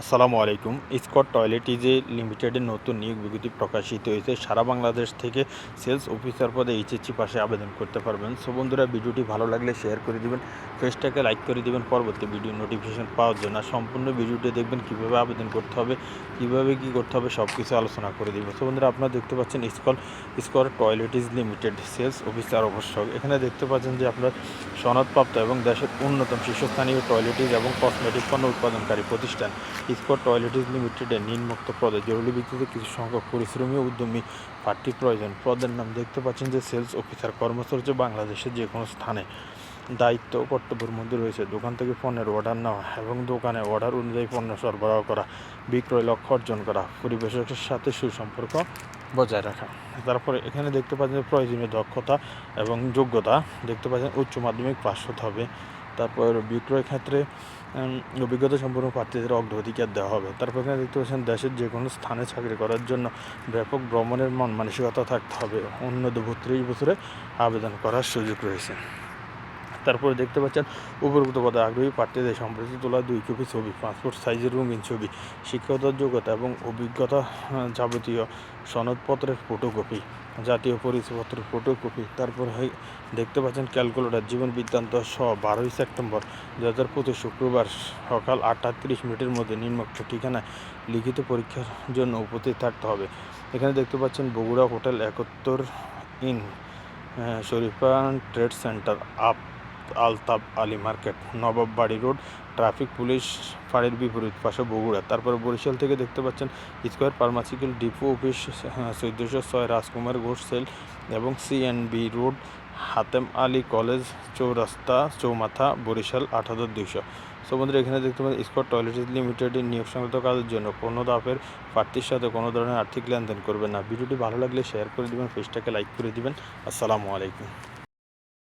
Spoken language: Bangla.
আসসালামু আলাইকুম। স্কট টয়লেট ইজ লিমিটেডের নতুন নিয়োগ বিজ্ঞপ্তি প্রকাশিত হয়েছে। সারা বাংলাদেশ থেকে সেলস অফিসার পদে এইচএসসি পাশে আবেদন করতে পারবেন। সো বন্ধুরা, ভিডিওটি ভালো লাগলে শেয়ার করে দিবেন পেজটাকে লাইক করে দিবেন, পরবর্তী ভিডিও নোটিফিকেশন পাওয়ার জন্য। সম্পূর্ণ ভিডিওটি দেখবেন, কীভাবে আবেদন করতে হবে, কীভাবে কী করতে হবে সব কিছু আলোচনা করে দিব। সো বন্ধুরা, আপনারা দেখতে পাচ্ছেন স্কল স্কট toilet is limited, sales officer আবশ্যক এখানে দেখতে পাচ্ছেন যে আপনার সনদপ্রাপ্ত এবং দেশের অন্যতম শীর্ষস্থানীয় টয়লেটিজ এবং কসমেটিক পণ্য উৎপাদনকারী প্রতিষ্ঠান। স্কট টয়লেটিজ লিমিটেডের নিম্নোক্ত পদে জরুরি ভিত্তিতে কিছু সংখ্যক পরিশ্রমী উদ্যমী প্রার্থী প্রয়োজন। পদের নাম দেখতে পাচ্ছেন যে সেলস অফিসার কর্মচার্য বাংলাদেশের যে কোনো স্থানে। দায়িত্ব কর্তব্যের মধ্যে রয়েছে। দোকান থেকে পণ্যের অর্ডার নেওয়া এবং দোকানে অর্ডার অনুযায়ী পণ্য সরবরাহ করা, বিক্রয় লক্ষ্য অর্জন করা, পরিবেশকের সাথে সুসম্পর্ক বজায় রাখা। তারপরে এখানে দেখতে পাচ্ছেন প্রয়োজনীয় দক্ষতা এবং যোগ্যতা। দেখতে পাচ্ছেন উচ্চ মাধ্যমিক পাস হতে হবে। তারপর বিক্রয় ক্ষেত্রে অভিজ্ঞতা সম্পূর্ণ প্রার্থীদের অগ্রাধিকার দেওয়া হবে। তারপর এখানে দেখতে পাচ্ছেন দেশের যে কোনো স্থানে চাকরি করার জন্য ব্যাপক ভ্রমণের মন, মানসিকতা থাকতে হবে। অন্য বত্রিশ বছরে আবেদন করার সুযোগ রয়েছে। তারপরে দেখতে পাচ্ছেন উপরোক্ত পদে আগ্রহী প্রার্থীদের সম্প্রতি তোলা দুই কপি ছবি পাসপোর্ট সাইজের রঙিন ছবি শিক্ষাগত যোগ্যতা এবং অভিজ্ঞতা যাবতীয় সনদপত্রের ফটোকপি জাতীয় পরিচয়পত্রের ফটোকপি। তারপর দেখতে পাচ্ছেন ক্যালকুলেটর জীবন বৃত্তান্ত সহ বারোই সেপ্টেম্বর দু হাজার পঁচিশ শুক্রবার সকাল আটটা তিরিশ মিনিটের মধ্যে নিম্নোক্ত ঠিকানায় লিখিত পরীক্ষার জন্য উপস্থিত থাকতে হবে। এখানে দেখতে পাচ্ছেন বগুড়া হোটেল একাত্তর inn ah, Sharifa trade centre up Altab Ali market Nawab Bari road, traffic police ফাঁড়ির বিপরীত পাশে বগুড়া। তারপরে বরিশাল থেকে দেখতে পাচ্ছেন স্কোয়ার ফার্মাসিক্যাল ডিপো অফিস চোদ্দোশো ছয় রাজকুমার ঘোষ সেল এবং CNB road, Hatem Ali college, Chourasta, Choumatha, Barishal, আট হাজার দুইশো। সো বন্ধুরা, এখানে দেখতে পাচ্ছেন স্কট টয়লেট লিমিটেডের নিয়োগ সংক্রান্ত কাজের জন্য কোনো দাপের প্রার্থীর সাথে কোনো ধরনের আর্থিক লেনদেন করবেন না। ভিডিওটি ভালো লাগলে শেয়ার করে দিবেন, পেজটাকে লাইক করে দিবেন। আসসালামু আলাইকুম।